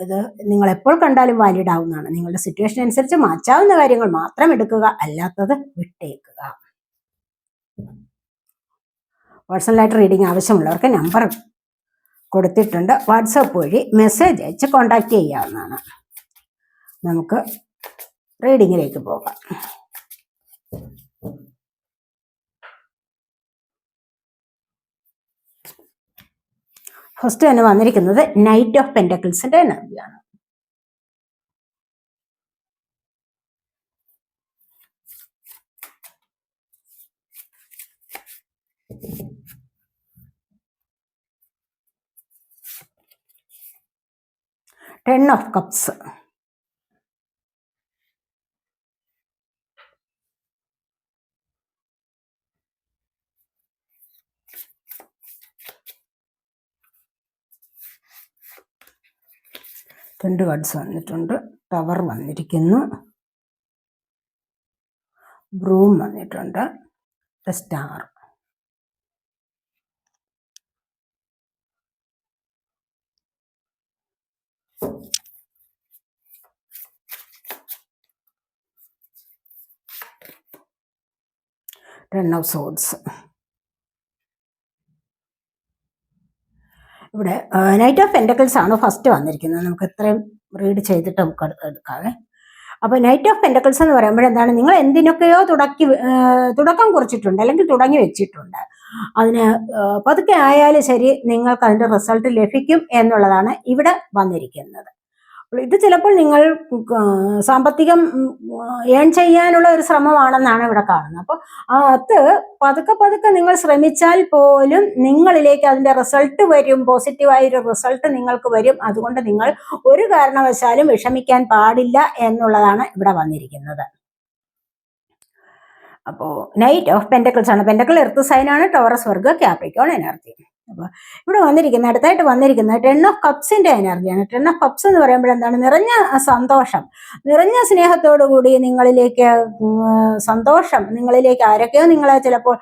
ഇത് നിങ്ങൾ എപ്പോൾ കണ്ടാലും വാലിഡ് ആവുന്നതാണ്. നിങ്ങളുടെ സിറ്റുവേഷൻ അനുസരിച്ച് മാറ്റാവുന്ന കാര്യങ്ങൾ മാത്രം എടുക്കുക അല്ലാത്തത് വിട്ടേക്കുക. പേഴ്സണലായിട്ട് റീഡിംഗ് ആവശ്യമുള്ളവർക്ക് നമ്പർ കൊടുത്തിട്ടുണ്ട്. വാട്സപ്പ് വഴി മെസ്സേജ് അയച്ച് കോണ്ടാക്ട് ചെയ്യാവുന്നതാണ്. നമുക്ക് റീഡിങ്ങിലേക്ക് പോകാം. ഫസ്റ്റ് തന്നെ വന്നിരിക്കുന്നത് നൈറ്റ് ഓഫ് പെന്റക്കിൾസിന്റെ എനർജിയാണ് ടെൻ ഓഫ് കപ്സ് രണ്ട് കാർഡ്സ് വന്നിട്ടുണ്ട്. ടവർ വന്നിരിക്കുന്നു. ബ്രൂം വന്നിട്ടുണ്ട്. സ്റ്റാർ ടെൻ ഓഫ് സോഡ്സ് ഇവിടെ നൈറ്റ് ഓഫ് പെന്റക്കിൾസ് ആണ് ഫസ്റ്റ് വന്നിരിക്കുന്നത്. നമുക്ക് ഇത്രയും റീഡ് ചെയ്തിട്ട് നമുക്ക് എടുക്കാവേ. അപ്പോൾ നൈറ്റ് ഓഫ് പെന്റക്കിൾസ് എന്ന് പറയുമ്പോൾ എന്താണ്? നിങ്ങൾ എന്തിനൊക്കെയോ തുടക്കി തുടക്കം കുറിച്ചിട്ടുണ്ട് അല്ലെങ്കിൽ തുടങ്ങി വെച്ചിട്ടുണ്ട്. അതിന് പതുക്കെ ആയാലും ശരി നിങ്ങൾക്ക് അതിന്റെ റിസൾട്ട് ലഭിക്കും എന്നുള്ളതാണ് ഇവിടെ വന്നിരിക്കുന്നത്. ഇത് ചിലപ്പോൾ നിങ്ങൾ സാമ്പത്തികം ഏൺ ചെയ്യാനുള്ള ഒരു ശ്രമമാണെന്നാണ് ഇവിടെ കാണുന്നത്. അപ്പോൾ അത് പതുക്കെ പതുക്കെ നിങ്ങൾ ശ്രമിച്ചാൽ പോലും നിങ്ങളിലേക്ക് അതിന്റെ റിസൾട്ട് വരും പോസിറ്റീവായ ഒരു റിസൾട്ട് നിങ്ങൾക്ക് വരും. അതുകൊണ്ട് നിങ്ങൾ ഒരു കാരണവശാലും വിഷമിക്കാൻ പാടില്ല എന്നുള്ളതാണ് ഇവിടെ വന്നിരിക്കുന്നത്. അപ്പോൾ നൈറ്റ് ഓഫ് പെന്റക്കിൾസ് ആണ്. പെന്റക്കിൾ എർത്ത് സൈനാണ് ടോറസ് വർഗ് ക്യാപ്രിക്കോൺ എനർജി അപ്പോൾ ഇവിടെ വന്നിരിക്കുന്ന അടുത്തായിട്ട് വന്നിരിക്കുന്നത് ടെൻ ഓഫ് കപ്സിന്റെ എനർജിയാണ് ടെൻ ഓഫ് കപ്സ് എന്ന് പറയുമ്പോൾ എന്താണ്? നിറഞ്ഞ സന്തോഷം. നിറഞ്ഞ സ്നേഹത്തോടു കൂടി നിങ്ങളിലേക്ക് സന്തോഷം. നിങ്ങളിലേക്ക് ആരൊക്കെയോ നിങ്ങളെ ചിലപ്പോൾ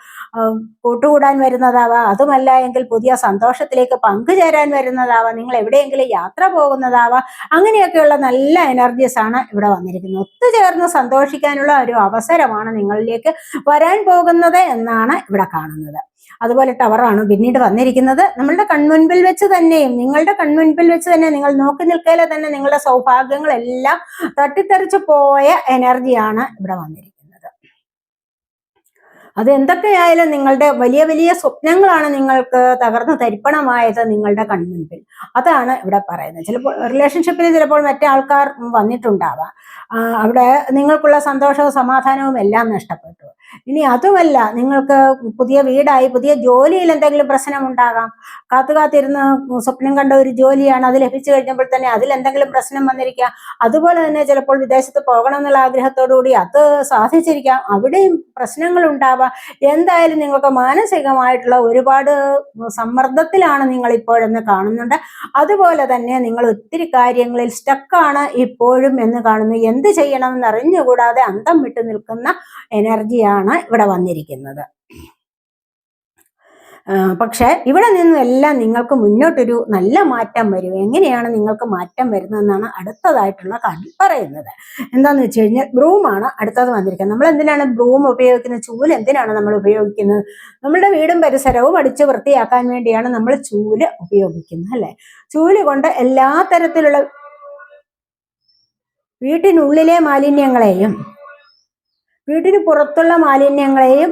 കൂട്ടുകൂടാൻ വരുന്നതാവാം. അതുമല്ല എങ്കിൽ പുതിയ സന്തോഷത്തിലേക്ക് പങ്കുചേരാൻ വരുന്നതാവാം. നിങ്ങൾ എവിടെയെങ്കിലും യാത്ര പോകുന്നതാവാം. അങ്ങനെയൊക്കെയുള്ള നല്ല എനർജീസ് ആണ് ഇവിടെ വന്നിരിക്കുന്നത്. ഒത്തുചേർന്ന് സന്തോഷിക്കാനുള്ള ഒരു അവസരമാണ് നിങ്ങളിലേക്ക് വരാൻ പോകുന്നത് എന്നാണ് ഇവിടെ കാണുന്നത്. അതുപോലെ ടവറാണ് പിന്നീട് വന്നിരിക്കുന്നത്. നമ്മളുടെ കൺമുൻപിൽ വെച്ച് തന്നെയും നിങ്ങളുടെ കൺമുൻപിൽ വെച്ച് തന്നെ നിങ്ങൾ നോക്കി നിൽക്കലെ തന്നെ നിങ്ങളുടെ സൗഭാഗ്യങ്ങളെല്ലാം തട്ടിത്തെറിച്ച് പോയ എനർജിയാണ് ഇവിടെ വന്നിരിക്കുന്നത്. അത് എന്തൊക്കെയായാലും നിങ്ങളുടെ വലിയ വലിയ സ്വപ്നങ്ങളാണ് നിങ്ങൾക്ക് തകർന്ന് തരിപ്പണമായത് നിങ്ങളുടെ കൺമുൻപിൽ. അതാണ് ഇവിടെ പറയുന്നത്. ചിലപ്പോൾ റിലേഷൻഷിപ്പിൽ ചിലപ്പോൾ മറ്റേ ആൾക്കാർ വന്നിട്ടുണ്ടാവാം. അവിടെ നിങ്ങൾക്കുള്ള സന്തോഷവും സമാധാനവും എല്ലാം നഷ്ടപ്പെട്ടു. ഇനി അതുമല്ല നിങ്ങൾക്ക് പുതിയ വീടായി പുതിയ ജോലിയിൽ എന്തെങ്കിലും പ്രശ്നം ഉണ്ടാകാം കാത്തു കാത്തിരുന്ന് സ്വപ്നം കണ്ട ഒരു ജോലിയാണ് അത് ലഭിച്ചു കഴിഞ്ഞപ്പോൾ തന്നെ അതിൽ എന്തെങ്കിലും പ്രശ്നം വന്നിരിക്കാം. അതുപോലെ തന്നെ ചിലപ്പോൾ വിദേശത്ത് പോകണം എന്നുള്ള ആഗ്രഹത്തോടു കൂടി അത് സാധിച്ചിരിക്കാം. അവിടെയും പ്രശ്നങ്ങൾ ഉണ്ടാവാം. എന്തായാലും നിങ്ങൾക്ക് മാനസികമായിട്ടുള്ള ഒരുപാട് സമ്മർദ്ദത്തിലാണ് നിങ്ങൾ ഇപ്പോഴെന്ന് കാണുന്നുണ്ട്. അതുപോലെ തന്നെ നിങ്ങൾ ഒത്തിരി കാര്യങ്ങളിൽ സ്റ്റക്കാണ് ഇപ്പോഴും എന്ന് കാണുന്നു. എന്ത് ചെയ്യണമെന്ന് അറിഞ്ഞുകൂടാതെ അന്തം വിട്ടു നിൽക്കുന്ന എനർജിയാണ് ഇവിടെ വന്നിരിക്കുന്നത്. പക്ഷെ ഇവിടെ നിന്നും എല്ലാം നിങ്ങൾക്ക് മുന്നോട്ടൊരു നല്ല മാറ്റം വരും. എങ്ങനെയാണ് നിങ്ങൾക്ക് മാറ്റം വരുന്നതെന്നാണ് അടുത്തതായിട്ടുള്ള കാര്യം പറയുന്നത്. എന്താന്ന് വെച്ച് കഴിഞ്ഞാൽ ബ്രൂമാണ് അടുത്തത് വന്നിരിക്കുന്നത്. നമ്മൾ എന്തിനാണ് ബ്രൂം ഉപയോഗിക്കുന്നത്? ചൂൽ എന്തിനാണ് നമ്മൾ ഉപയോഗിക്കുന്നത്? നമ്മുടെ വീടും പരിസരവും അടിച്ചു വൃത്തിയാക്കാൻ വേണ്ടിയാണ് നമ്മൾ ചൂൽ ഉപയോഗിക്കുന്നത് അല്ലെ? ചൂൽ കൊണ്ട് എല്ലാ തരത്തിലുള്ള വീട്ടിനുള്ളിലെ മാലിന്യങ്ങളെയും വീട്ടിന് പുറത്തുള്ള മാലിന്യങ്ങളെയും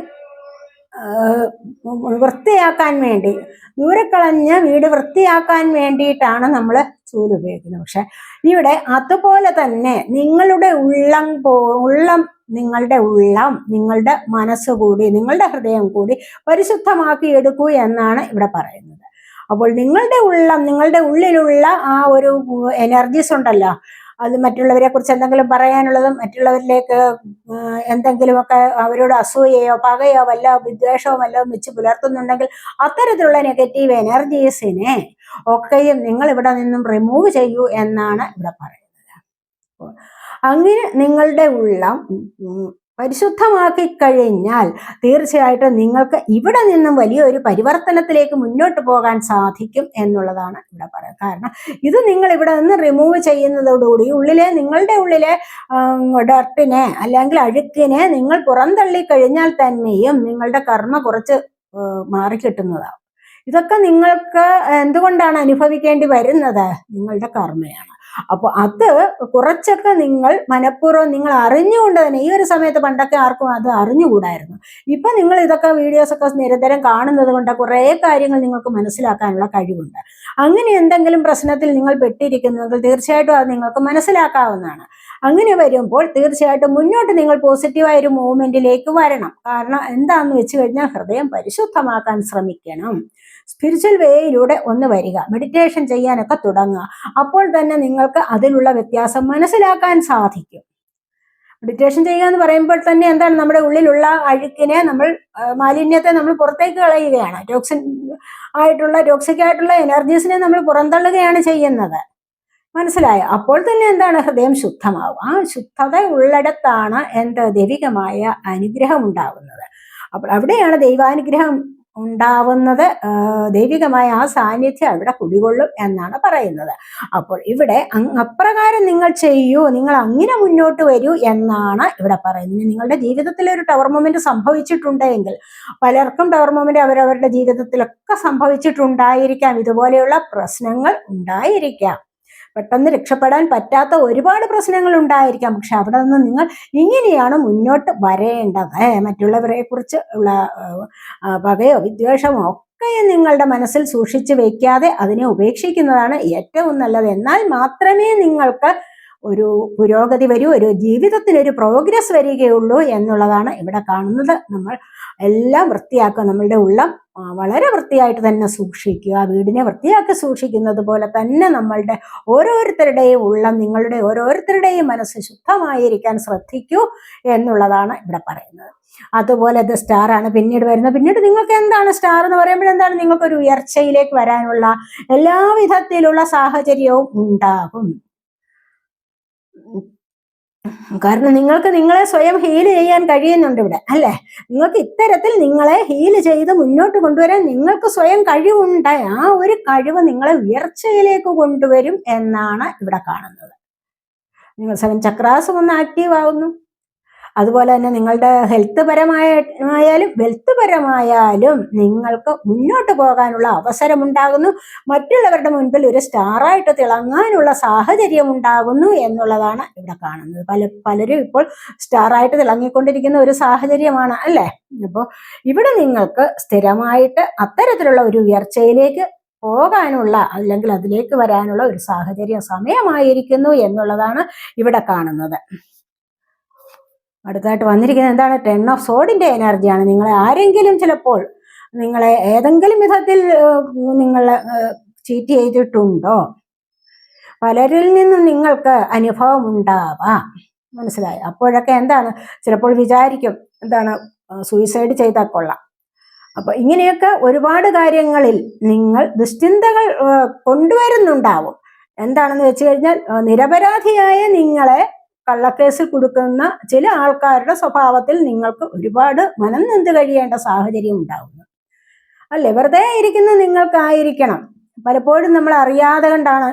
വൃത്തിയാക്കാൻ വേണ്ടി. ദൂരക്കളഞ്ഞ് വീട് വൃത്തിയാക്കാൻ വേണ്ടിയിട്ടാണ് നമ്മൾ ചൂൽ ഉപയോഗിക്കുന്നത്. പക്ഷെ ഇവിടെ അതുപോലെ തന്നെ നിങ്ങളുടെ ഉള്ളം പോ ഉള്ളം നിങ്ങളുടെ ഉള്ളം നിങ്ങളുടെ മനസ്സ് കൂടി നിങ്ങളുടെ ഹൃദയം കൂടി പരിശുദ്ധമാക്കി എടുക്കൂ എന്നാണ് ഇവിടെ പറയുന്നത്. അപ്പോൾ നിങ്ങളുടെ ഉള്ളം നിങ്ങളുടെ ഉള്ളിലുള്ള ആ ഒരു എനർജീസ് ഉണ്ടല്ലോ അത് മറ്റുള്ളവരെ കുറിച്ച് എന്തെങ്കിലും പറയാനുള്ളതും മറ്റുള്ളവരിലേക്ക് എന്തെങ്കിലുമൊക്കെ അവരോട് അസൂയയോ പകയോ വല്ല വിദ്വേഷമോ വല്ലതും വെച്ച് പുലർത്തുന്നുണ്ടെങ്കിൽ അത്തരത്തിലുള്ള നെഗറ്റീവ് എനർജീസിനെ ഒക്കെയും നിങ്ങൾ ഇവിടെ നിന്നും റിമൂവ് ചെയ്യൂ എന്നാണ് ഇവിടെ പറയുന്നത്. അങ്ങനെ നിങ്ങളുടെ ഉള്ളം പരിശുദ്ധമാക്കി കഴിഞ്ഞാൽ തീർച്ചയായിട്ടും നിങ്ങൾക്ക് ഇവിടെ നിന്നും വലിയൊരു പരിവർത്തനത്തിലേക്ക് മുന്നോട്ട് പോകാൻ സാധിക്കും എന്നുള്ളതാണ് ഇവിടെ പറയുന്നത്. കാരണം ഇത് നിങ്ങൾ ഇവിടെ നിന്ന് റിമൂവ് ചെയ്യുന്നതോടുകൂടി ഉള്ളിലെ നിങ്ങളുടെ ഉള്ളിലെ ഡർട്ടിനെ അല്ലെങ്കിൽ അഴുക്കിനെ നിങ്ങൾ പുറന്തള്ളി കഴിഞ്ഞാൽ തന്നെയും നിങ്ങളുടെ കർമ്മ കുറച്ച് മാറിക്കിട്ടുന്നതാണ് ഇതൊക്കെ നിങ്ങൾക്ക് എന്തുകൊണ്ടാണ് അനുഭവിക്കേണ്ടി വരുന്നത്? നിങ്ങളുടെ കർമ്മയാണ്. അപ്പോൾ അത് കുറച്ചൊക്കെ നിങ്ങൾ മനഃപൂർവം നിങ്ങൾ അറിഞ്ഞുകൊണ്ട് തന്നെ ഈ ഒരു സമയത്ത് പണ്ടൊക്കെ ആർക്കും അത് അറിഞ്ഞുകൂടായിരുന്നു. ഇപ്പൊ നിങ്ങൾ ഇതൊക്കെ വീഡിയോസ് ഒക്കെ നിരന്തരം കാണുന്നത് കൊണ്ട് കുറേ കാര്യങ്ങൾ നിങ്ങൾക്ക് മനസ്സിലാക്കാനുള്ള കഴിവുണ്ട്. അങ്ങനെ എന്തെങ്കിലും പ്രശ്നത്തിൽ നിങ്ങൾ പെട്ടിരിക്കുന്നെങ്കിൽ തീർച്ചയായിട്ടും അത് നിങ്ങൾക്ക് മനസ്സിലാക്കാവുന്നതാണ്. അങ്ങനെ വരുമ്പോൾ തീർച്ചയായിട്ടും മുന്നോട്ട് നിങ്ങൾ പോസിറ്റീവായ ഒരു മൂവ്മെന്റിലേക്ക് വരണം. കാരണം എന്താണെന്ന് വെച്ച് കഴിഞ്ഞാൽ ഹൃദയം പരിശുദ്ധമാക്കാൻ ശ്രമിക്കണം. സ്പിരിച്വൽ വേയിലൂടെ ഒന്ന് വരിക. മെഡിറ്റേഷൻ ചെയ്യാനൊക്കെ തുടങ്ങുക. അപ്പോൾ തന്നെ നിങ്ങൾക്ക് അതിലുള്ള വ്യത്യാസം മനസ്സിലാക്കാൻ സാധിക്കും. മെഡിറ്റേഷൻ ചെയ്യുക എന്ന് പറയുമ്പോൾ തന്നെ എന്താണ്? നമ്മുടെ ഉള്ളിലുള്ള അഴുക്കിനെ നമ്മൾ മാലിന്യത്തെ നമ്മൾ പുറത്തേക്ക് കളയുകയാണ്. ടോക്സിൻ ആയിട്ടുള്ള ടോക്സിക് ആയിട്ടുള്ള എനർജീസിനെ നമ്മൾ പുറന്തള്ളുകയാണ് ചെയ്യുന്നത്. മനസ്സിലായോ? അപ്പോൾ തന്നെ എന്താണ്? ഹൃദയം ശുദ്ധമാവും. ആ ശുദ്ധത ഉള്ളിടത്താണ് എന്താ ദൈവികമായ അനുഗ്രഹം ഉണ്ടാകുന്നത്. അപ്പോൾ അവിടെയാണ് ദൈവാനുഗ്രഹം ഉണ്ടാവുന്നത് ദൈവികമായ ആ സാന്നിധ്യം അവിടെ കുടികൊള്ളും എന്നാണ് പറയുന്നത്. അപ്പോൾ ഇവിടെ അപ്രകാരം നിങ്ങൾ ചെയ്യൂ നിങ്ങൾ അങ്ങനെ മുന്നോട്ട് വരൂ എന്നാണ് ഇവിടെ പറയുന്നത്. നിങ്ങളുടെ ജീവിതത്തിൽ ഒരു ടവർ മൊമെന്റ് സംഭവിച്ചിട്ടുണ്ടെങ്കിൽ പലർക്കും ടവർ മൊമെന്റ് അവരവരുടെ ജീവിതത്തിലൊക്കെ സംഭവിച്ചിട്ടുണ്ടായിരിക്കാം. ഇതുപോലെയുള്ള പ്രശ്നങ്ങൾ ഉണ്ടായിരിക്കാം. പെട്ടെന്ന് രക്ഷപ്പെടാൻ പറ്റാത്ത ഒരുപാട് പ്രശ്നങ്ങൾ ഉണ്ടായിരിക്കാം. പക്ഷെ അവിടെ നിന്ന് നിങ്ങൾ ഇങ്ങനെയാണ് മുന്നോട്ട് വരേണ്ടത്. മറ്റുള്ളവരെ കുറിച്ച് ഉള്ള പകയോ വിദ്വേഷമോ ഒക്കെ നിങ്ങളുടെ മനസ്സിൽ സൂക്ഷിച്ചു വെക്കാതെ അതിനെ ഉപേക്ഷിക്കുന്നതാണ് ഏറ്റവും നല്ലത്. എന്നാൽ മാത്രമേ നിങ്ങൾക്ക് ഒരു പുരോഗതി വരൂ ഒരു ജീവിതത്തിൽ ഒരു പ്രോഗ്രസ് വരികയുള്ളൂ എന്നുള്ളതാണ് ഇവിടെ കാണുന്നത്. നമ്മൾ എല്ലാം വൃത്തിയാക്കുക നമ്മളുടെ ഉള്ളം വളരെ വൃത്തിയായിട്ട് തന്നെ സൂക്ഷിക്കുക. വീടിനെ വൃത്തിയാക്കി സൂക്ഷിക്കുന്നത് പോലെ തന്നെ നമ്മളുടെ ഓരോരുത്തരുടെയും ഉള്ളം നിങ്ങളുടെ ഓരോരുത്തരുടെയും മനസ്സ് ശുദ്ധമായിരിക്കാൻ ശ്രദ്ധിക്കൂ എന്നുള്ളതാണ് ഇവിടെ പറയുന്നത്. അതുപോലെ ഇത് സ്റ്റാറാണ് പിന്നീട് വരുന്നത്. പിന്നീട് നിങ്ങൾക്ക് എന്താണ് സ്റ്റാർ എന്ന് പറയുമ്പോൾ എന്താണ്? നിങ്ങൾക്ക് ഒരു ഉയർച്ചയിലേക്ക് വരാനുള്ള എല്ലാവിധത്തിലുള്ള സാഹചര്യവും ഉണ്ടാകും. കാരണം നിങ്ങൾക്ക് നിങ്ങളെ സ്വയം ഹീൽ ചെയ്യാൻ കഴിയുന്നുണ്ട് ഇവിടെ അല്ലേ? നിങ്ങൾക്ക് ഇത്തരത്തിൽ നിങ്ങളെ ഹീൽ ചെയ്ത് മുന്നോട്ട് കൊണ്ടുവരാൻ നിങ്ങൾക്ക് സ്വയം കഴിവുണ്ട് ആ ഒരു കഴിവ് നിങ്ങളെ ഉയർച്ചയിലേക്ക് കൊണ്ടുവരും എന്നാണ് ഇവിടെ കാണുന്നത്. നിങ്ങൾ സെവൻ ചക്രാസും ഒന്ന് ആക്റ്റീവ് ആവുന്നു. അതുപോലെ തന്നെ നിങ്ങളുടെ ഹെൽത്ത് പരമായാലും വെൽത്ത് പരമായാലും നിങ്ങൾക്ക് മുന്നോട്ട് പോകാനുള്ള അവസരമുണ്ടാകുന്നു. മറ്റുള്ളവരുടെ മുൻപിൽ ഒരു സ്റ്റാറായിട്ട് തിളങ്ങാനുള്ള സാഹചര്യം ഉണ്ടാകുന്നു എന്നുള്ളതാണ് ഇവിടെ കാണുന്നത്. പല പലരും ഇപ്പോൾ സ്റ്റാറായിട്ട് തിളങ്ങിക്കൊണ്ടിരിക്കുന്ന ഒരു സാഹചര്യമാണ് അല്ലേ? അപ്പോൾ ഇവിടെ നിങ്ങൾക്ക് സ്ഥിരമായിട്ട് അത്തരത്തിലുള്ള ഒരു ഉയർച്ചയിലേക്ക് പോകാനുള്ള അല്ലെങ്കിൽ അതിലേക്ക് വരാനുള്ള ഒരു സാഹചര്യം സമയമായിരിക്കുന്നു എന്നുള്ളതാണ് ഇവിടെ കാണുന്നത്. അടുത്തായിട്ട് വന്നിരിക്കുന്നത് എന്താണ്? ടെൻ ഓഫ് സോഡിന്റെ എനർജിയാണ് നിങ്ങളെ ആരെങ്കിലും ചിലപ്പോൾ നിങ്ങളെ ഏതെങ്കിലും വിധത്തിൽ നിങ്ങൾ ചീറ്റ് ചെയ്തിട്ടുണ്ടോ? പലരിൽ നിന്നും നിങ്ങൾക്ക് അനുഭവം ഉണ്ടാവാം. മനസ്സിലായി? അപ്പോഴൊക്കെ എന്താണ്? ചിലപ്പോൾ വിചാരിക്കും എന്താണ് സൂയിസൈഡ് ചെയ്താൽ കൊള്ളാം. അപ്പൊ ഇങ്ങനെയൊക്കെ ഒരുപാട് കാര്യങ്ങളിൽ നിങ്ങൾ ദുശ്ചിന്തകൾ കൊണ്ടുവരുന്നുണ്ടാവും. എന്താണെന്ന് വെച്ച് കഴിഞ്ഞാൽ നിരപരാധിയായ നിങ്ങളെ കള്ളക്കേസിൽ കൊടുക്കുന്ന ചില ആൾക്കാരുടെ സ്വഭാവത്തിൽ നിങ്ങൾക്ക് ഒരുപാട് മനം നിന്ന് കഴിയേണ്ട സാഹചര്യം ഉണ്ടാകുന്നു അല്ലേ? വെറുതെ ഇരിക്കുന്ന നിങ്ങൾക്കായിരിക്കണം. പലപ്പോഴും നമ്മൾ അറിയാതെ കണ്ടാണ്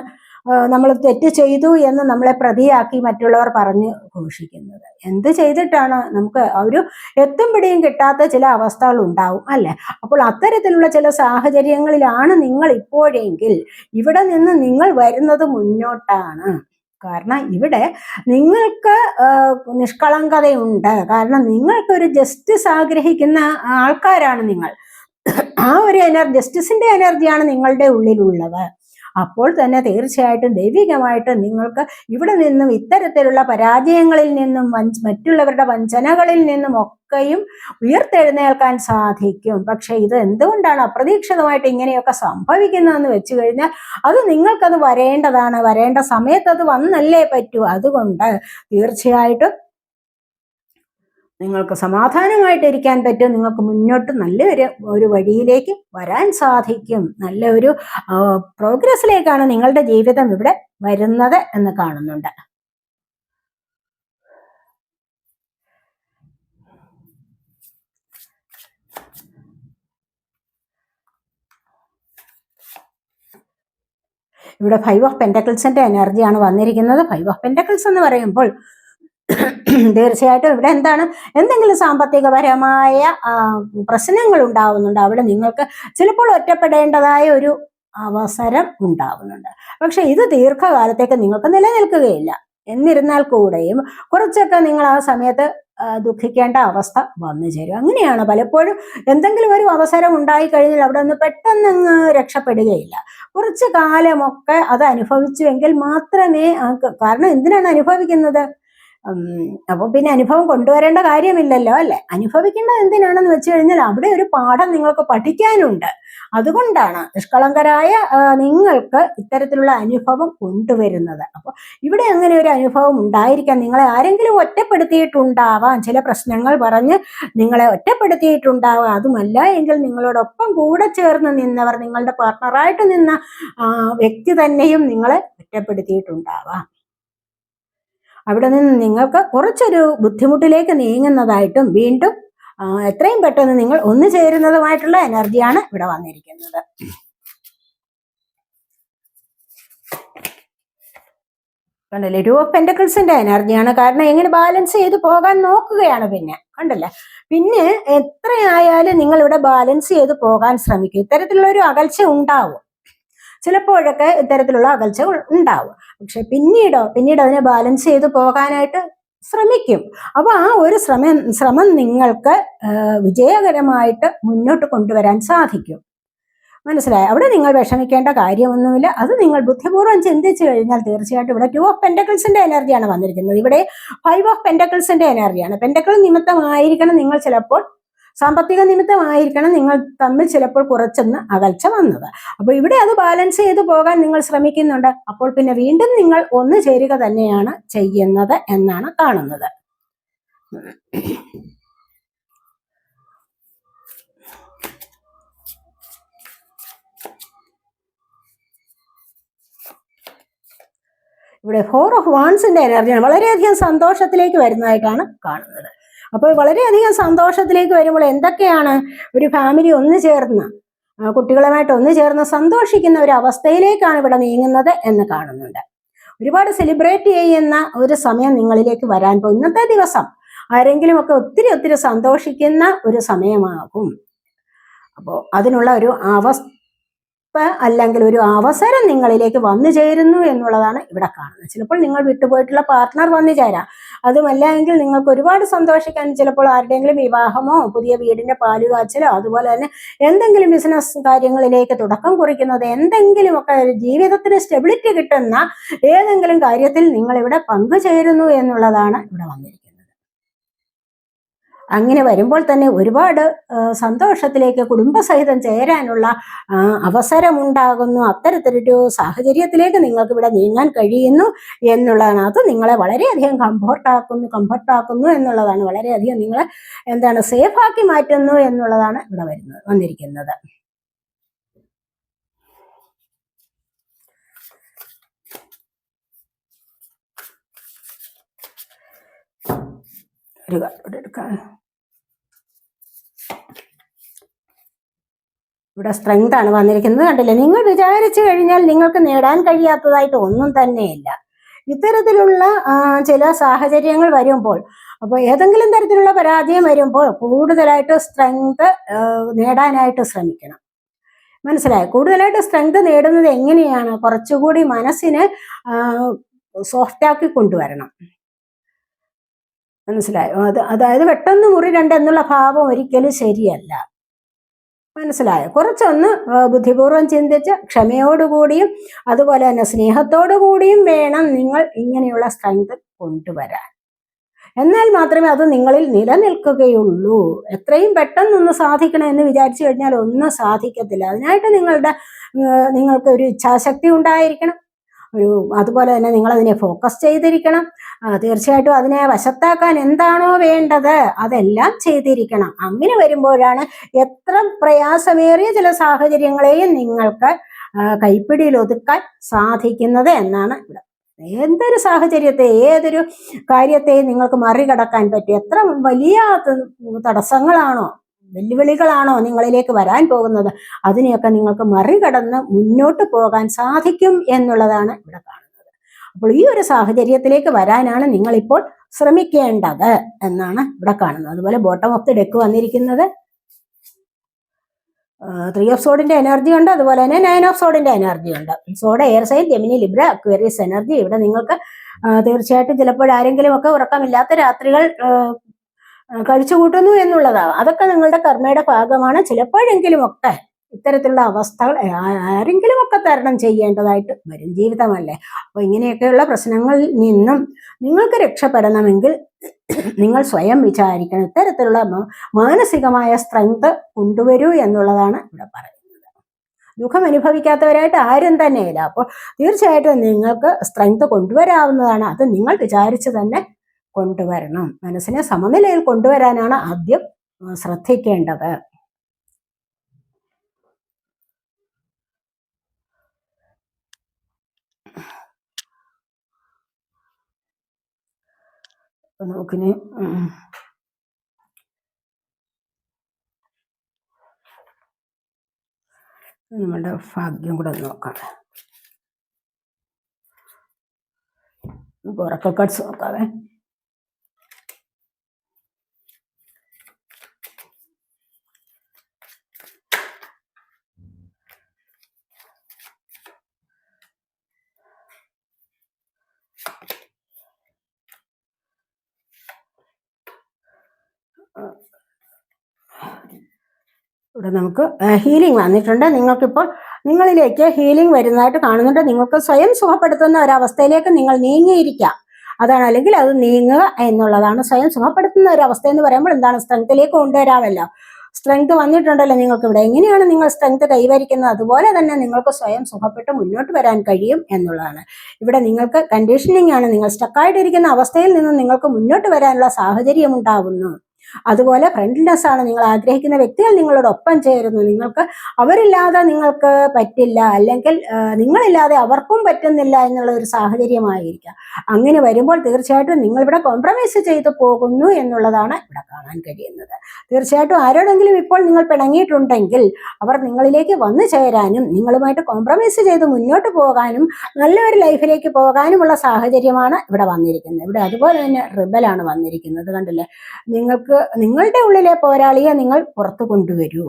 നമ്മൾ തെറ്റ് ചെയ്തു എന്ന് നമ്മളെ പ്രതിയാക്കി മറ്റുള്ളവർ പറഞ്ഞ് ഘോഷിക്കുന്നത്. എന്ത് ചെയ്തിട്ടാണ് നമുക്ക് ഒരു എത്തും പിടിയും കിട്ടാത്ത ചില അവസ്ഥകൾ ഉണ്ടാവും അല്ലെ? അപ്പോൾ അത്തരത്തിലുള്ള ചില സാഹചര്യങ്ങളിലാണ് നിങ്ങൾ ഇപ്പോഴെങ്കിൽ ഇവിടെ നിന്ന് നിങ്ങൾ വരുന്നത് മുന്നോട്ടാണ്. കാരണം ഇവിടെ നിങ്ങൾക്ക് നിഷ്കളങ്കതയുണ്ട്. കാരണം നിങ്ങൾക്ക് ഒരു ജസ്റ്റിസ് ആഗ്രഹിക്കുന്ന ആൾക്കാരാണ് നിങ്ങൾ. ആ ഒരു എനർജി ജസ്റ്റിസിന്റെ എനർജിയാണ് നിങ്ങളുടെ ഉള്ളിലുള്ളത്. അപ്പോൾ തന്നെ തീർച്ചയായിട്ടും ദൈവികമായിട്ട് നിങ്ങൾക്ക് ഇവിടെ നിന്നും ഇത്തരത്തിലുള്ള പരാജയങ്ങളിൽ നിന്നും മറ്റുള്ളവരുടെ വഞ്ചനകളിൽ നിന്നും ഒക്കെയും ഉയർത്തെഴുന്നേൽക്കാൻ സാധിക്കും. പക്ഷെ ഇത് എന്തുകൊണ്ടാണ് അപ്രതീക്ഷിതമായിട്ട് ഇങ്ങനെയൊക്കെ സംഭവിക്കുന്നതെന്ന് വെച്ചു കഴിഞ്ഞാൽ അത് നിങ്ങൾക്കത് വരേണ്ടതാണ്. വരേണ്ട സമയത്ത് അത് വന്നല്ലേ പറ്റൂ. അതുകൊണ്ട് തീർച്ചയായിട്ടും നിങ്ങൾക്ക് സമാധാനമായിട്ടിരിക്കാൻ പറ്റും. നിങ്ങൾക്ക് മുന്നോട്ട് നല്ലൊരു ഒരു വഴിയിലേക്ക് വരാൻ സാധിക്കും. നല്ല ഒരു പ്രോഗ്രസ്സിലേക്കാണ് നിങ്ങളുടെ ജീവിതം ഇവിടെ വരുന്നത് എന്ന് കാണുന്നുണ്ട്. ഇവിടെ ഫൈവ് ഓഫ് പെന്റക്കിൾസിന്റെ എനർജിയാണ് വന്നിരിക്കുന്നത്. ഫൈവ് ഓഫ് പെന്റക്കിൾസ് എന്ന് പറയുമ്പോൾ തീർച്ചയായിട്ടും ഇവിടെ എന്താണ്? എന്തെങ്കിലും സാമ്പത്തികപരമായ പ്രശ്നങ്ങൾ ഉണ്ടാവുന്നുണ്ട്. അവിടെ നിങ്ങൾക്ക് ചിലപ്പോൾ ഒറ്റപ്പെടേണ്ടതായ ഒരു അവസരം ഉണ്ടാവുന്നുണ്ട്. പക്ഷെ ഇത് ദീർഘകാലത്തേക്ക് നിങ്ങൾക്ക് നിലനിൽക്കുകയില്ല. എന്നിരുന്നാൽ കൂടെയും കുറച്ചൊക്കെ നിങ്ങൾ ആ സമയത്ത് ദുഃഖിക്കേണ്ട അവസ്ഥ വന്നു ചേരും. അങ്ങനെയാണ് പലപ്പോഴും എന്തെങ്കിലും ഒരു അവസരം ഉണ്ടായി കഴിഞ്ഞാൽ അവിടെ നിന്ന് പെട്ടെന്ന് രക്ഷപ്പെടുകയില്ല. കുറച്ച് കാലമൊക്കെ അത് അനുഭവിച്ചുവെങ്കിൽ മാത്രമേ കാരണം എന്തിനാണ് അനുഭവിക്കുന്നത്? അപ്പോൾ പിന്നെ അനുഭവം കൊണ്ടുവരേണ്ട കാര്യമില്ലല്ലോ അല്ലെ? അനുഭവിക്കേണ്ടത് എന്തിനാണെന്ന് വെച്ച് കഴിഞ്ഞാൽ അവിടെ ഒരു പാഠം നിങ്ങൾക്ക് പഠിക്കാനുണ്ട്. അതുകൊണ്ടാണ് നിഷ്കളങ്കരായ നിങ്ങൾക്ക് ഇത്തരത്തിലുള്ള അനുഭവം കൊണ്ടുവരുന്നത്. അപ്പോൾ ഇവിടെ അങ്ങനെ ഒരു അനുഭവം ഉണ്ടായിരിക്കാം. നിങ്ങളെ ആരെങ്കിലും ഒറ്റപ്പെടുത്തിയിട്ടുണ്ടാവാം. ചില പ്രശ്നങ്ങൾ പറഞ്ഞ് നിങ്ങളെ ഒറ്റപ്പെടുത്തിയിട്ടുണ്ടാവാം. അതുമല്ല എങ്കിൽ നിങ്ങളോടൊപ്പം കൂടെ ചേർന്ന് നിന്നവർ നിങ്ങളുടെ പാർട്ണറായിട്ട് നിന്ന വ്യക്തി തന്നെയും നിങ്ങളെ ഒറ്റപ്പെടുത്തിയിട്ടുണ്ടാവാം. അവിടെ നിന്ന് നിങ്ങൾക്ക് കുറച്ചൊരു ബുദ്ധിമുട്ടിലേക്ക് നീങ്ങുന്നതായിട്ടും വീണ്ടും എത്രയും പെട്ടെന്ന് നിങ്ങൾ ഒന്നു ചേരുന്നതുമായിട്ടുള്ള എനർജിയാണ് ഇവിടെ വന്നിരിക്കുന്നത്. കണ്ടല്ലേ? ടു ഓഫ് പെന്റക്കിൾസിന്റെ എനർജിയാണ്. കാരണം എങ്ങനെ ബാലൻസ് ചെയ്ത് പോകാൻ നോക്കുകയാണ് പിന്നെ. കണ്ടല്ലേ? പിന്നെ എത്രയായാലും നിങ്ങൾ ഇവിടെ ബാലൻസ് ചെയ്ത് പോകാൻ ശ്രമിക്കും. ഇത്തരത്തിലുള്ള ഒരു അകൽച്ച ഉണ്ടാവും. ചിലപ്പോഴൊക്കെ ഇത്തരത്തിലുള്ള അകൽച്ചകൾ ഉണ്ടാവും. പക്ഷെ പിന്നീടോ പിന്നീട് അതിനെ ബാലൻസ് ചെയ്ത് പോകാനായിട്ട് ശ്രമിക്കും. അപ്പൊ ആ ഒരു ശ്രമം ശ്രമം നിങ്ങൾക്ക് വിജയകരമായിട്ട് മുന്നോട്ട് കൊണ്ടുവരാൻ സാധിക്കും. മനസ്സിലായി? അവിടെ നിങ്ങൾ വിഷമിക്കേണ്ട കാര്യമൊന്നുമില്ല. അത് നിങ്ങൾ ബുദ്ധിപൂർവം ചിന്തിച്ചു കഴിഞ്ഞാൽ തീർച്ചയായിട്ടും ഇവിടെ ടു ഓഫ് പെൻഡക്കിൾസിന്റെ എനർജിയാണ് വന്നിരിക്കുന്നത്. ഇവിടെ ഫൈവ് ഓഫ് പെൻഡക്കിൾസിന്റെ എനർജിയാണ് പെൻഡക്കിൾ നിമിത്തമായിരിക്കണം നിങ്ങൾ ചിലപ്പോൾ സാമ്പത്തിക നിമിത്തമായിരിക്കണം നിങ്ങൾ തമ്മിൽ ചിലപ്പോൾ കുറച്ചൊന്ന് അകൽച്ച വന്നത്. അപ്പോൾ ഇവിടെ അത് ബാലൻസ് ചെയ്ത് പോകാൻ നിങ്ങൾ ശ്രമിക്കുന്നുണ്ട്. അപ്പോൾ പിന്നെ വീണ്ടും നിങ്ങൾ ഒന്ന് ചേരുക തന്നെയാണ് ചെയ്യുന്നത് എന്നാണ് കാണുന്നത്. ഇവിടെ ഫോർ ഓഫ് വാൺസിന്റെ എനർജിയാണ് വളരെയധികം സന്തോഷത്തിലേക്ക് വരുന്നതായിട്ടാണ് കാണുന്നത്. അപ്പോൾ വളരെയധികം സന്തോഷത്തിലേക്ക് വരുമ്പോൾ എന്തൊക്കെയാണ് ഒരു ഫാമിലി ഒന്ന് ചേർന്ന് കുട്ടികളുമായിട്ട് ഒന്ന് ചേർന്ന് സന്തോഷിക്കുന്ന ഒരു അവസ്ഥയിലേക്കാണ് ഇവിടെ നീങ്ങുന്നത് എന്ന് കാണുന്നുണ്ട്. ഒരുപാട് സെലിബ്രേറ്റ് ചെയ്യുന്ന ഒരു സമയം നിങ്ങളിലേക്ക് വരാൻ പോകും. ഇന്നത്തെ ദിവസം ആരെങ്കിലും ഒക്കെ ഒത്തിരി ഒത്തിരി സന്തോഷിക്കുന്ന ഒരു സമയമാകും. അപ്പോൾ അതിനുള്ള ഒരു അവസ്ഥ അല്ലെങ്കിൽ ഒരു അവസരം നിങ്ങളിലേക്ക് വന്നു ചേരുന്നു എന്നുള്ളതാണ് ഇവിടെ കാണുന്നത്. ചിലപ്പോൾ നിങ്ങൾ വിട്ടുപോയിട്ടുള്ള പാർട്ട്ണർ വന്നു ചേരാം. അതുമല്ല എങ്കിൽ നിങ്ങൾക്ക് ഒരുപാട് സന്തോഷിക്കാൻ ചിലപ്പോൾ ആരുടെയെങ്കിലും വിവാഹമോ പുതിയ വീടിന്റെ പാലുകാച്ചലോ അതുപോലെ തന്നെ എന്തെങ്കിലും ബിസിനസ് കാര്യങ്ങളിലേക്ക് തുടക്കം കുറിക്കുന്നത് എന്തെങ്കിലുമൊക്കെ ജീവിതത്തിന് സ്റ്റെബിലിറ്റി കിട്ടുന്ന ഏതെങ്കിലും കാര്യത്തിൽ നിങ്ങൾ ഇവിടെ പങ്കുചേരുന്നു എന്നുള്ളതാണ് ഇവിടെ വന്നിരിക്കുന്നത്. അങ്ങനെ വരുമ്പോൾ തന്നെ ഒരുപാട് സന്തോഷത്തിലേക്ക് കുടുംബസഹിതം ചേരാനുള്ള അവസരമുണ്ടാകുന്നു. അത്തരത്തിലൊരു സാഹചര്യത്തിലേക്ക് നിങ്ങൾക്ക് ഇവിടെ നീങ്ങാൻ കഴിയുന്നു എന്നുള്ളതാണ്. അത് നിങ്ങളെ വളരെയധികം കംഫർട്ടാക്കുന്നു കംഫർട്ടാക്കുന്നു എന്നുള്ളതാണ്. വളരെയധികം നിങ്ങളെ എന്താണ് സേഫാക്കി മാറ്റുന്നു എന്നുള്ളതാണ് ഇവിടെ വരുന്നത് വന്നിരിക്കുന്നത്. ഒരു കാർഡ് എടുക്കാം. ഇവിടെ സ്ട്രെങ്ത് ആണ് വന്നിരിക്കുന്നത് കണ്ടില്ലേ? നിങ്ങൾ വിചാരിച്ചു കഴിഞ്ഞാൽ നിങ്ങൾക്ക് നേടാൻ കഴിയാത്തതായിട്ട് ഒന്നും തന്നെയില്ല. ഇത്തരത്തിലുള്ള ചില സാഹചര്യങ്ങൾ വരുമ്പോൾ അപ്പോൾ ഏതെങ്കിലും തരത്തിലുള്ള പരാജയം വരുമ്പോൾ കൂടുതലായിട്ട് സ്ട്രെങ്ത് നേടാനായിട്ട് ശ്രമിക്കണം. മനസ്സിലായി? കൂടുതലായിട്ട് സ്ട്രെങ്ത് നേടുന്നത് എങ്ങനെയാണ്? കുറച്ചുകൂടി മനസ്സിനെ സോഫ്റ്റാക്കി കൊണ്ടുവരണം. മനസ്സിലായോ? അത് അതായത് പെട്ടെന്ന് മുറി രണ്ട് എന്നുള്ള ഭാവം ഒരിക്കലും ശരിയല്ല. മനസ്സിലായോ? കുറച്ചൊന്ന് ബുദ്ധിപൂർവം ചിന്തിച്ച് ക്ഷമയോടുകൂടിയും അതുപോലെ തന്നെ സ്നേഹത്തോടു കൂടിയും വേണം നിങ്ങൾ ഇങ്ങനെയുള്ള സ്ട്രെങ്ത് കൊണ്ടുവരാൻ. എന്നാൽ മാത്രമേ അത് നിങ്ങളിൽ നിലനിൽക്കുകയുള്ളൂ. എത്രയും പെട്ടെന്നൊന്ന് സാധിക്കണം എന്ന് വിചാരിച്ചു കഴിഞ്ഞാൽ ഒന്നും സാധിക്കത്തില്ല. അതിനായിട്ട് നിങ്ങളുടെ നിങ്ങൾക്ക് ഒരു ഇച്ഛാശക്തി ഉണ്ടായിരിക്കണം. ഒരു അതുപോലെ തന്നെ നിങ്ങൾ അതിനെ ഫോക്കസ് ചെയ്തിരിക്കണം തീർച്ചയായിട്ടും അതിനെ വശത്താക്കാൻ എന്താണോ വേണ്ടത് അതെല്ലാം ചെയ്തിരിക്കണം. അങ്ങനെ വരുമ്പോഴാണ് എത്ര പ്രയാസമേറിയ ചില സാഹചര്യങ്ങളെയും നിങ്ങൾക്ക് കൈപ്പിടിയിൽ ഒതുക്കാൻ സാധിക്കുന്നത് എന്നാണ് എന്തൊരു സാഹചര്യത്തെ ഏതൊരു കാര്യത്തെയും നിങ്ങൾക്ക് മറികടക്കാൻ പറ്റും എത്ര വലിയ തടസ്സങ്ങളാണോ വെല്ലുവിളികളാണോ നിങ്ങളിലേക്ക് വരാൻ പോകുന്നത്? അതിനെയൊക്കെ നിങ്ങൾക്ക് മറികടന്ന് മുന്നോട്ട് പോകാൻ സാധിക്കും എന്നുള്ളതാണ് ഇവിടെ കാണുന്നത്. അപ്പോൾ ഈ ഒരു സാഹചര്യത്തിലേക്ക് വരാനാണ് നിങ്ങളിപ്പോൾ ശ്രമിക്കേണ്ടത് എന്നാണ് ഇവിടെ കാണുന്നത്. അതുപോലെ ബോട്ടം ഓഫ് ദി ഡെക്ക് വന്നിരിക്കുന്നത്. ത്രീ ഓഫ് സോഡിന്റെ എനർജി ഉണ്ട്. അതുപോലെ തന്നെ നയൻ ഓഫ് സോഡിന്റെ എനർജി ഉണ്ട്. Sword air sign Gemini Libra Aquarius energy ഇവിടെ നിങ്ങൾക്ക് തീർച്ചയായിട്ടും ചിലപ്പോൾ ആരെങ്കിലും ഒക്കെ ഉറക്കമില്ലാത്ത രാത്രികൾ ആ, കൂട്ടുന്നു എന്നുള്ളതാവും അതൊക്കെ നിങ്ങളുടെ കർമ്മയുടെ ഭാഗമാണ്. ചിലപ്പോഴെങ്കിലും ഒക്കെ ഇത്തരത്തിലുള്ള അവസ്ഥകൾ ആരെങ്കിലും ഒക്കെ തരണം ചെയ്യേണ്ടതായിട്ട് വരും ജീവിതമല്ലേ? അപ്പോൾ ഇങ്ങനെയൊക്കെയുള്ള പ്രശ്നങ്ങളിൽ നിന്നും നിങ്ങൾക്ക് രക്ഷപ്പെടണമെങ്കിൽ നിങ്ങൾ സ്വയം വിചാരിക്കണം. ഇത്തരത്തിലുള്ള മാനസികമായ സ്ട്രെങ്ത് കൊണ്ടുവരൂ എന്നുള്ളതാണ് ഇവിടെ പറയുന്നത്. ദുഃഖം അനുഭവിക്കാത്തവരായിട്ട് ആരും തന്നെയില്ല. അപ്പോൾ തീർച്ചയായിട്ടും നിങ്ങൾക്ക് സ്ട്രെങ്ത് കൊണ്ടുവരാവുന്നതാണ്. അത് നിങ്ങൾ വിചാരിച്ച് തന്നെ കൊണ്ടുവരണം. മനസ്സിനെ സമനിലയിൽ കൊണ്ടുവരാനാണ് ആദ്യം ശ്രദ്ധിക്കേണ്ടത്. നമുക്കിനി നമ്മുടെ ഭാഗ്യം കൂടെ നോക്കാം. ഉറക്ക കട്സ് നോക്കാവേ. ഇവിടെ നമുക്ക് ഹീലിംഗ് വന്നിട്ടുണ്ട്. നിങ്ങൾക്കിപ്പോൾ നിങ്ങളിലേക്ക് ഹീലിംഗ് വരുന്നതായിട്ട് കാണുന്നുണ്ട്. നിങ്ങൾക്ക് സ്വയം സുഖപ്പെടുത്തുന്ന ഒരവസ്ഥയിലേക്ക് നിങ്ങൾ നീങ്ങിയിരിക്കാം. അതാണ് അല്ലെങ്കിൽ അത് നീങ്ങുക എന്നുള്ളതാണ്. സ്വയം സുഖപ്പെടുത്തുന്ന ഒരവസ്ഥ എന്ന് പറയുമ്പോൾ എന്താണ്? സ്ട്രെങ്ത്തിലേക്ക് കൊണ്ടുവരാമല്ലോ. സ്ട്രെങ്ത് വന്നിട്ടുണ്ടല്ലോ നിങ്ങൾക്ക് ഇവിടെ എങ്ങനെയാണ് നിങ്ങൾ സ്ട്രെങ്ത് കൈവരിക്കുന്നത്? അതുപോലെ തന്നെ നിങ്ങൾക്ക് സ്വയം സുഖപ്പെട്ട് മുന്നോട്ട് വരാൻ കഴിയും എന്നുള്ളതാണ്. ഇവിടെ നിങ്ങൾക്ക് കണ്ടീഷനിങ് ആണ്. നിങ്ങൾ സ്റ്റക്കായിട്ടിരിക്കുന്ന അവസ്ഥയിൽ നിന്ന് നിങ്ങൾക്ക് മുന്നോട്ട് വരാനുള്ള സാഹചര്യം ഉണ്ടാകുന്നു അതുപോലെ ഫ്രണ്ട്ലിനെസ് ആണ്. നിങ്ങൾ ആഗ്രഹിക്കുന്ന വ്യക്തികൾ നിങ്ങളോടൊപ്പം ചേരുന്നു. നിങ്ങൾക്ക് അവരില്ലാതെ നിങ്ങൾക്ക് പറ്റില്ല. അല്ലെങ്കിൽ നിങ്ങളില്ലാതെ അവർക്കും പറ്റുന്നില്ല എന്നുള്ള ഒരു സാഹചര്യമായിരിക്കാം. അങ്ങനെ വരുമ്പോൾ തീർച്ചയായിട്ടും നിങ്ങൾ ഇവിടെ കോംപ്രമൈസ് ചെയ്തു പോകുന്നു എന്നുള്ളതാണ് ഇവിടെ കാണാൻ കഴിയുന്നത്. തീർച്ചയായിട്ടും ആരോടെങ്കിലും ഇപ്പോൾ നിങ്ങൾ പിണങ്ങിയിട്ടുണ്ടെങ്കിൽ അവർ നിങ്ങളിലേക്ക് വന്നു ചേരാനും നിങ്ങളുമായിട്ട് കോംപ്രമൈസ് ചെയ്ത് മുന്നോട്ട് പോകാനും നല്ലൊരു ലൈഫിലേക്ക് പോകാനുമുള്ള സാഹചര്യമാണ് ഇവിടെ വന്നിരിക്കുന്നത്. ഇവിടെ അതുപോലെ തന്നെ റിബലാണ് വന്നിരിക്കുന്നത്. കണ്ടില്ലേ? നിങ്ങൾക്ക് നിങ്ങളുടെ ഉള്ളിലെ പോരാളിയെ നിങ്ങൾ പുറത്തു കൊണ്ടുവരൂ.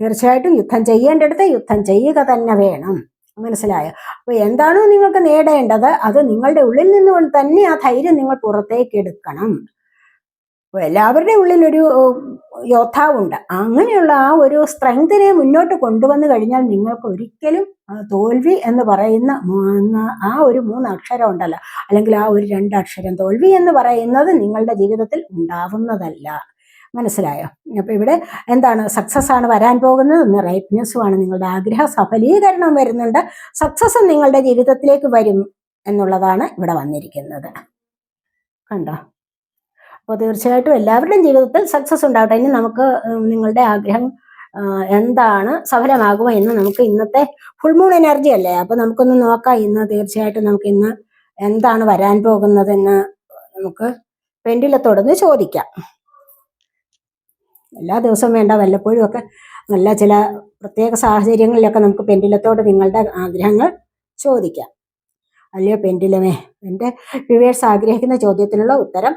തീർച്ചയായിട്ടും യുദ്ധം ചെയ്യേണ്ടടുത്ത് യുദ്ധം ചെയ്യുക തന്നെ വേണം. മനസ്സിലായോ? അപ്പൊ എന്താണോ നിങ്ങൾക്ക് നേടേണ്ടത് അത് നിങ്ങളുടെ ഉള്ളിൽ നിന്നുകൊണ്ട് തന്നെ ആ ധൈര്യം നിങ്ങൾ പുറത്തേക്ക് എടുക്കണം. എല്ലാവരുടെ എല്ലാവരുടെയും ഉള്ളിൽ ഒരു ഉം, യോദ്ധാവുണ്ട്. അങ്ങനെയുള്ള ആ ഒരു സ്ട്രെങ്തിനെ മുന്നോട്ട് കൊണ്ടുവന്നു കഴിഞ്ഞാൽ നിങ്ങൾക്ക് ഒരിക്കലും തോൽവി എന്ന് പറയുന്ന ആ ഒരു മൂന്ന് അക്ഷരം ഉണ്ടല്ലോ. അല്ലെങ്കിൽ ആ ഒരു രണ്ടക്ഷരം തോൽവി എന്ന് പറയുന്നത് നിങ്ങളുടെ ജീവിതത്തിൽ ഉണ്ടാവുന്നതല്ല. മനസ്സിലായോ? അപ്പൊ ഇവിടെ എന്താണ്? സക്സസ് ആണ് വരാൻ പോകുന്നത്. ഒന്ന് റൈറ്റ്നെസ്സുമാണ് നിങ്ങളുടെ ആഗ്രഹ സഫലീകരണം വരുന്നുണ്ട്. സക്സസ് നിങ്ങളുടെ ജീവിതത്തിലേക്ക് വരും എന്നുള്ളതാണ് ഇവിടെ വന്നിരിക്കുന്നത്. കണ്ടോ? അപ്പോൾ തീർച്ചയായിട്ടും എല്ലാവരുടെയും ജീവിതത്തിൽ സക്സസ് ഉണ്ടാവട്ടെ. ഇനി നമുക്ക് നിങ്ങളുടെ ആഗ്രഹം എന്താണ് സഫലമാകുമോ എന്ന് നമുക്ക് ഇന്നത്തെ ഫുൾ മൂൺ എനർജി അല്ലേ? അപ്പൊ നമുക്കൊന്ന് നോക്കാം ഇന്ന് തീർച്ചയായിട്ടും നമുക്ക് ഇന്ന് എന്താണ് വരാൻ പോകുന്നതെന്ന് നമുക്ക് പെൻഡിലത്തോടൊന്ന് ചോദിക്കാം. എല്ലാ ദിവസവും വേണ്ട വല്ലപ്പോഴും ഒക്കെ നല്ല ചില പ്രത്യേക സാഹചര്യങ്ങളിലൊക്കെ നമുക്ക് പെൻഡിലത്തോട് നിങ്ങളുടെ ആഗ്രഹങ്ങൾ ചോദിക്കാം. അല്ലയോ പെൻഡിലമേ എന്റെ വ്യൂവേഴ്സ് ആഗ്രഹിക്കുന്ന ചോദ്യത്തിനുള്ള ഉത്തരം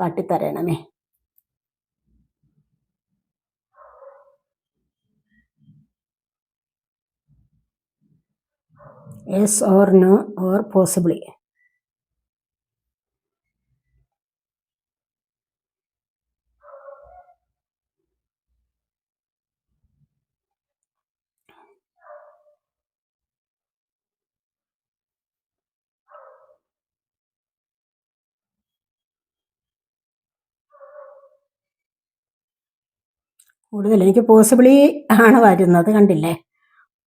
കാട്ടിത്തരണമേ. Yes or no or possibly കൂടുതൽ. എനിക്ക് പോസിബിളി ആണ് വരുന്നത്. കണ്ടില്ലേ?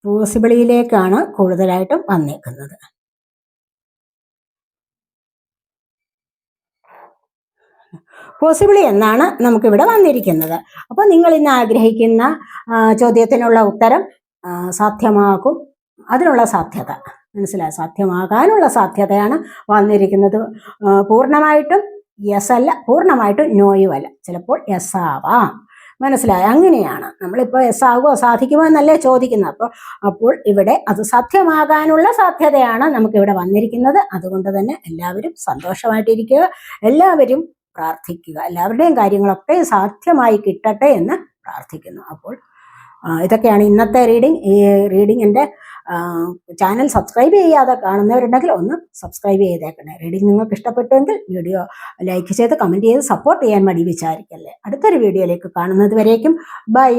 പോസിബിളിയിലേക്കാണ് കൂടുതലായിട്ടും വന്നേക്കുന്നത്. പോസിബിളി എന്നാണ് നമുക്കിവിടെ വന്നിരിക്കുന്നത്. അപ്പോൾ നിങ്ങൾ ഇന്ന് ആഗ്രഹിക്കുന്ന ചോദ്യത്തിനുള്ള ഉത്തരം സാധ്യമാകും അതിനുള്ള സാധ്യത. മനസ്സിലായി? സാധ്യമാകാനുള്ള സാധ്യതയാണ് വന്നിരിക്കുന്നത്. പൂർണമായിട്ടും യെസ് അല്ല പൂർണമായിട്ടും നോയും അല്ല. ചിലപ്പോൾ യെസ് ആവാം. മനസ്സിലായി? അങ്ങനെയാണ്. നമ്മളിപ്പോൾ എസ്സാകുമോ സാധിക്കുമോ എന്നല്ലേ ചോദിക്കുന്നത്. അപ്പോൾ അപ്പോൾ ഇവിടെ അത് സത്യമാകാനുള്ള സാധ്യതയാണ് നമുക്കിവിടെ വന്നിരിക്കുന്നത്. അതുകൊണ്ട് തന്നെ എല്ലാവരും സന്തോഷമായിട്ടിരിക്കുക. എല്ലാവരും പ്രാർത്ഥിക്കുക. എല്ലാവരുടെയും കാര്യങ്ങളൊക്കെ സാധ്യമായി കിട്ടട്ടെ എന്ന് പ്രാർത്ഥിക്കുന്നു. അപ്പോൾ ഇതൊക്കെയാണ് ഇന്നത്തെ റീഡിംഗ് ഈ റീഡിങ്ങിന്റെ ചാനൽ സബ്സ്ക്രൈബ് ചെയ്യാതെ കാണുന്നവരുണ്ടെങ്കിൽ ഒന്ന് സബ്സ്ക്രൈബ് ചെയ്തേക്കണേ. റീഡിങ് നിങ്ങൾക്ക് ഇഷ്ടപ്പെട്ടുവെങ്കിൽ വീഡിയോ ലൈക്ക് ചെയ്ത് കമന്റ് ചെയ്ത് സപ്പോർട്ട് ചെയ്യാൻ മടി വിചാരിക്കല്ലേ. അടുത്തൊരു വീഡിയോയിലേക്ക് കാണുന്നത് വരേക്കും. ബൈ